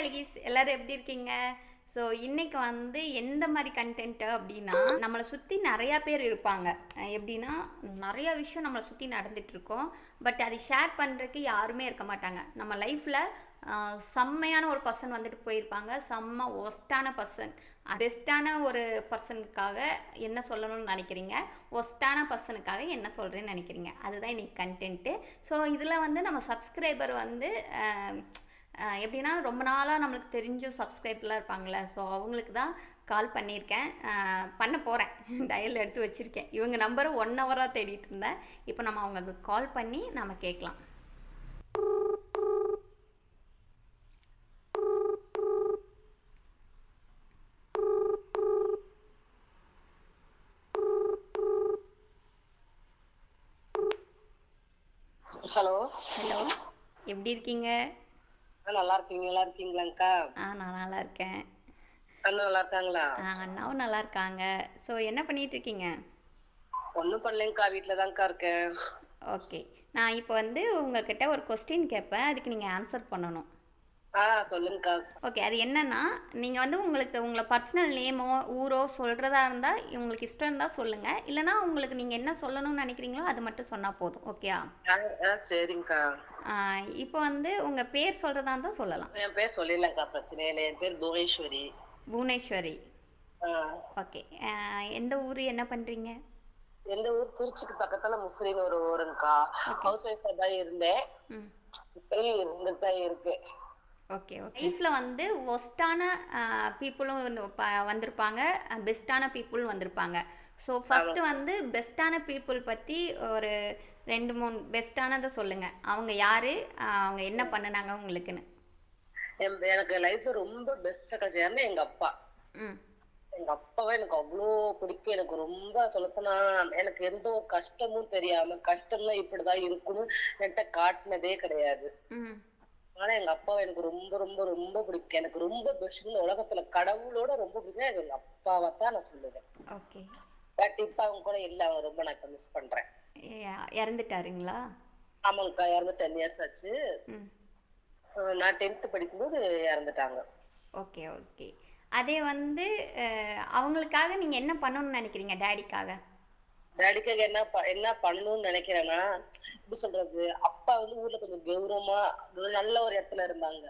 அழகிஸ் எல்லாரும் எப்படி இருக்கீங்க? ஸோ இன்னைக்கு வந்து எந்த மாதிரி கண்டென்ட்டு அப்படின்னா நம்மளை சுற்றி நிறையா பேர் இருப்பாங்க. எப்படின்னா நிறையா விஷயம் நம்மளை சுற்றி நடந்துகிட்ருக்கோம் பட் அதை ஷேர் பண்ணுறதுக்கு யாருமே இருக்க மாட்டாங்க. நம்ம லைஃப்பில் செம்மையான ஒரு பர்சன் வந்துட்டு போயிருப்பாங்க. செம்ம ஒஸ்டான பர்சன் பெஸ்ட்டான ஒரு பர்சனுக்காக என்ன சொல்லணும்னு நினைக்கிறீங்க? ஒஸ்டான பர்சனுக்காக என்ன சொல்கிறேன்னு நினைக்கிறீங்க? அதுதான் இன்னைக்கு கண்டென்ட்டு ஸோ இதில் வந்து நம்ம சப்ஸ்கிரைபர் வந்து எப்படின்னா ரொம்ப நாளாக நம்மளுக்கு தெரிஞ்ச சப்ஸ்கிரைபர்லாம் இருப்பாங்கள்ல ஸோ அவங்களுக்கு தான் கால் பண்ணியிருக்கேன். பண்ண போகிறேன் டயல் எடுத்து வச்சுருக்கேன். இவங்க நம்பரை ஒன் ஹவராக தேடிட்டு இருந்தேன். இப்போ நம்ம அவங்களுக்கு கால் பண்ணி நம்ம கேட்கலாம். ஹலோ ஹலோ எப்படி இருக்கீங்க? நல்லா இருக்கீங்க நல்லா இருக்கீங்களாங்க்கா? ஆ நான் நல்லா இருக்கேன். அண்ணா நல்லா இருக்காங்களா? ஆ, அண்ணாவும் நல்லா இருக்காங்க. ஸோ என்ன பண்ணிட்டு இருக்கீங்க? ஒண்ணும் பண்ணலைங்கக்கா வீட்டுல தான்க்கா இருக்கேன். ஓகே. நான் இப்போ வந்து உங்ககிட்ட ஒரு கொஸ்டின் கேட்பேன். அதுக்கு நீங்கள் ஆன்சர் பண்ணணும். சொல்லுங்கக்கா. ஓகே அது என்னன்னா நீங்கள் வந்து உங்களுக்கு உங்களை பர்சனல் நேமோ ஊரோ சொல்கிறதா இருந்தால் உங்களுக்கு இஷ்டம் இருந்தால் சொல்லுங்கள் இல்லைனா உங்களுக்கு நீங்கள் என்ன சொல்லணும்னு நினைக்கிறீங்களோ அது மட்டும் சொன்னால் போதும். ஓகேயா? சரிங்கக்கா. இப்போ வந்து உங்கள் பேர் சொல்கிறதா இருந்தால் சொல்லலாம். என் பேர் சொல்லிடலங்கக்கா பிரச்சனை இல்லை. என் பேர் புவனேஸ்வரி. புவனேஸ்வரி. ஓகே. எந்த ஊர் என்ன பண்ணுறீங்க எந்த ஊர்? திருச்சிக்கு பக்கத்துல முசிறின்னு ஒரு ஊருங்கக்கா. ஹவுஸ் ஒய்ஃபா தான் இருந்தேன். இப்பயும் இருந்துட்டு தான் இருக்கு. Okay okay. லைஃப்பில் வந்து ஒஸ்டான பீப்புளும் வந்திருப்பாங்க. பெஸ்ட்டான பீப்புளும் வந்திருப்பாங்க. ஸோ ஃபஸ்ட்டு வந்து பெஸ்ட்டான பீப்புள் பற்றி ஒரு ரெண்டு மூணு பெஸ்ட்டானதை சொல்லுங்கள் அவங்க யார்? அவங்க என்ன பண்ணுனாங்க உங்களுக்குன்னு? என் எனக்கு லைஃப்ல ரொம்ப பெஸ்டா கிடைச்சது எங்க அப்பா. ம். எங்க அப்பாவை எனக்கு அவ்வளோ பிடிக்கும். எனக்கு ரொம்ப சொல்லப்போனா எனக்கு எந்த ஒரு கஷ்டமும் தெரியாம கஷ்டம்னா இப்படிதான் இருக்கும்னு என்கிட்ட காட்டினதே கிடையாது. ம். ஆனா எங்க அப்பாவை எனக்கு ரொம்ப ரொம்ப ரொம்ப பிடிக்கும். எனக்கு ரொம்ப பெஸ்ட் இந்த உலகத்துல கடவுளோட ரொம்ப பிடிக்கும். எனக்கு எங்க அப்பாவை தான் நான் சொல்லுவேன். பட் இப்ப அவங்க கூட இல்ல. அவங்க ரொம்ப நான் இப்ப மிஸ் பண்றேன். இறந்துட்டாருங்களா? ஆமாங்கக்கா. இறந்து டென் இயர்ஸ் ஆச்சு. நான் டென்த் படிக்கும்போது இறந்துட்டாங்க. Okay okay. அதே வந்து அவங்களுக்காக நீங்கள் என்ன பண்ணணும்னு நினைக்கிறீங்க? டேடிக்காக டேடிக்காக என்ன என்ன பண்ணணும்னு நினைக்கிறேன்னா எப்படி சொல்றது? அப்பா வந்து ஊர்ல கொஞ்சம் கௌரவமா நல்ல ஒரு இடத்துல இருந்தாங்க.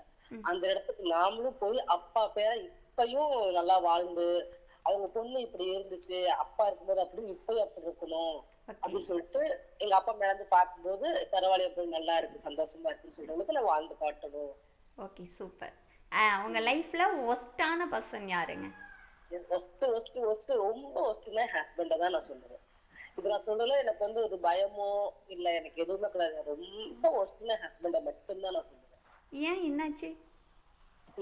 அந்த இடத்துக்கு நாமளும் போய் அப்பா பேர இப்பயும் நல்லா வாழ்ந்து அவங்க பொண்ணு இப்படி இருந்துச்சு அப்பா இருக்கும்போது அப்படி இப்பயும் அப்படி இருக்கணும் அப்படின்னு சொல்லிட்டு எங்க அப்பா மேல இருந்து பார்க்கும்போது பரவாயில்ல எப்படி நல்லா இருக்கு சந்தோஷமா இருக்குன்னு சொல்றதுக்கு நான் வாழ்ந்து காட்டணும். Okay super. உங்கள் லைஃப்பில் ஒஸ்டான பர்சன் யாருங்க? ஒஸ்ட் ஒஸ்ட் ஒஸ்ட் ரொம்ப ஒஸ்ட்னா ஹஸ்பண்ட தான் நான் சொல்லுவேன். இது நான் சொல்றதுல எனக்கு வந்து ஒரு பயமோ இல்ல எனக்கு எதுவுமே கிடையாது. ரொம்ப ஒஸ்ட்னா ஹஸ்பண்ட மட்டும்தான் நான் சொல்லுவேன். ஏன்? என்னாச்சு?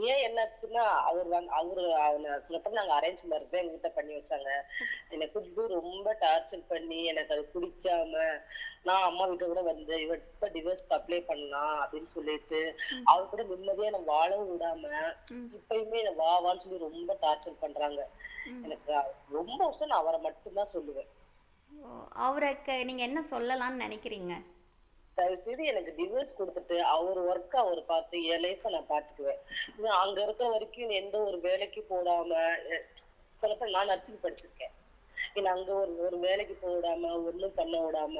ஏன் என்னாச்சுன்னா அவர் வந்து அவரு அவனை சொல்லப்ப நாங்க அரேஞ்ச் மேரேஜ் தான் எங்க வீட்டை பண்ணி வச்சாங்க. என்னை கூட்டிட்டு போய் ரொம்ப டார்ச்சர் பண்ணி எனக்கு அது பிடிக்காம நான் அம்மா வீட்டை கூட வந்து இவ இப்ப டிவோர்ஸ்க்கு அப்ளை பண்ணலாம் அப்படின்னு சொல்லிட்டு அவர் கூட நிம்மதியா நான் வாழவும் விடாம. இப்பயுமே என்னை வா வான்னு சொல்லி ரொம்ப டார்ச்சர் பண்றாங்க. எனக்கு ரொம்ப வருஷம் நான் அவரை மட்டும்தான் சொல்லுவேன். ஓ, அவருக்கு நீங்கள் என்ன சொல்லலாம்னு நினைக்கிறீங்க? தயவு செய்து எனக்கு டிவோர்ஸ் கொடுத்துட்டு அவர் ஒர்க் அவர் பார்த்து என் லைஃப நான் பாத்துக்குவேன் இன்னும் அங்க இருக்கிற வரைக்கும் எந்த ஒரு வேலைக்கு போடாம அஹ் சொல்லப்போனா நான் நர்சிங் படிச்சிருக்கேன். என்ன அங்க ஒரு ஒரு வேலைக்கு போக விடாம ஒண்ணும் பண்ண விடாம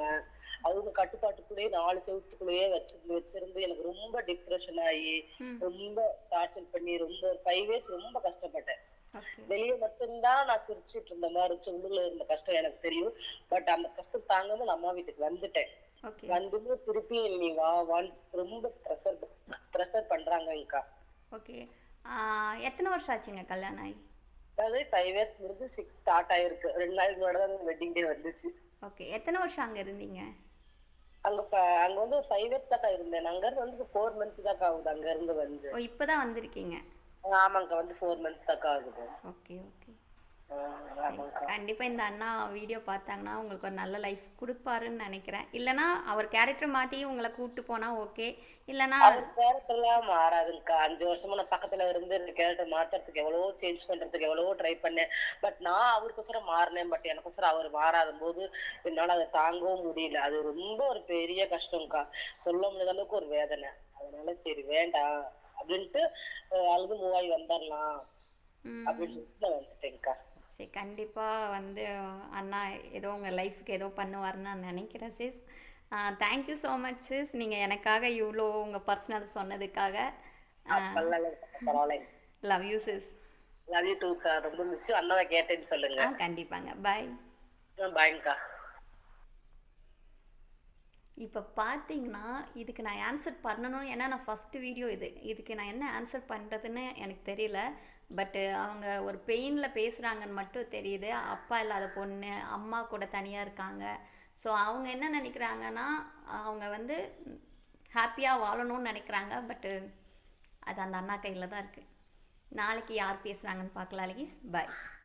அவங்க கட்டுப்பாட்டுக்குள்ளேயே நாலு செவத்துக்குள்ளேயே வச்சிருந்து வச்சிருந்து எனக்கு ரொம்ப டிப்ரெஷன் ஆகி ரொம்ப டார்ச்சர் பண்ணி ரொம்ப ஃபைவ் இயர்ஸ் ரொம்ப கஷ்டப்பட்டேன். வெளியே மட்டும்தான் நான் சிரிச்சிட்டு இருந்த மாதிரி உள்ளுக்குள்ள இருந்த கஷ்டம் எனக்கு தெரியும். பட் அந்த கஷ்டம் தாங்காம நான் அம்மா வீட்டுக்கு வந்துட்டேன். வந்துட்டு திருப்பி நீ வா வான்னு ரொம்ப ப்ரெஷர் ப்ரெஷர் பண்றாங்கக்கா ஓகே எத்தனை வருஷம் ஆச்சுங்க கல்யாணம் ஆகி அதாவது ஃபைவ் இயர்ஸ் முடிஞ்சு சிக்ஸ் ஸ்டார்ட் ஆயிருக்கு. ரெண்டு நாளைக்கு முன்னாடி தான் வெட்டிங் டே வந்துச்சு. ஓகே எத்தனை வருஷம் அங்கே இருந்தீங்க? அங்க அங்க வந்து ஃபைவ் இயர்ஸ் தாக்கா இருந்தேன். அங்க இருந்து வந்து ஃபோர் மந்த் தாக்கா ஆகுது அங்க இருந்து வந்து. ஓ இப்போ தான் வந்திருக்கீங்க. ஆமாங்கக்கா வந்து ஃபோர் மந்த் தாக்கா ஆகுது. Okay okay. கண்டிப்பாக இந்த அண்ணா வீடியோ பார்த்தாங்கன்னா உங்களுக்கு ஒரு நல்ல லைஃப் கொடுப்பாருன்னு நினைக்கிறேன். இல்லைனா அவர் கேரக்டர் மாற்றி உங்களை கூப்பிட்டு போனால் ஓகே இல்லைனா அவர் கேரக்டர்லாம் மாறாதுங்கக்கா அஞ்சு வருஷமா நான் பக்கத்துல இருந்து இந்த கேரக்டர் மாத்துறதுக்கு எவ்வளவோ சேஞ்ச் பண்றதுக்கு எவ்வளவோ ட்ரை பண்ணேன். பட் நான் அவருக்கோசரம் மாறினேன். பட் எனக்கோசரம் அவர் மாறாத போது என்னால அதை தாங்கவும் முடியல. அது ரொம்ப ஒரு பெரிய கஷ்டம்க்கா. சொல்ல முடியாத அளவுக்கு ஒரு வேதனை. அதனால சரி வேண்டாம். அப்படின்ட்டு அழுது மூவாயி வந்துடலாம் ம். அப்படின்னு சொல்லிட்டு நான் வந்துட்டேன்க்கா சரி கண்டிப்பாக வந்து அண்ணா ஏதோ உங்கள் லைஃப்க்கு ஏதோ பண்ணுவாருன்னு நான் நினைக்கிறேன் sis thank you so much sis நீங்கள் எனக்காக இவ்வளோ உங்கள் பர்சனல் சொன்னதுக்காக. Love you sis love you டூக்கா ரொம்ப மிஸ் அண்ணாவை கேட்டேன்னு சொல்லுங்க. கண்டிப்பாங்க. பாய் பாய்ங்கக்கா இப்போ பார்த்தீங்கன்னா இதுக்கு நான் ஆன்சர் பண்ணணும். ஏன்னா நான் ஃபஸ்ட்டு வீடியோ இது. இதுக்கு நான் என்ன ஆன்சர் பண்ணுறதுன்னு எனக்கு தெரியல. பட்டு அவங்க ஒரு பெயினில் பேசுகிறாங்கன்னு மட்டும் தெரியுது. அப்பா இல்லாத பொண்ணு அம்மா கூட தனியாக இருக்காங்க. ஸோ அவங்க என்ன நினைக்கிறாங்கன்னா அவங்க வந்து ஹாப்பியாக வாழணும்னு நினைக்கிறாங்க. பட்டு அது அந்த அண்ணா கையில் தான் இருக்குது நாளைக்கு யார் பேசுகிறாங்கன்னு பார்க்கலாம் அழகிஸ் பாய்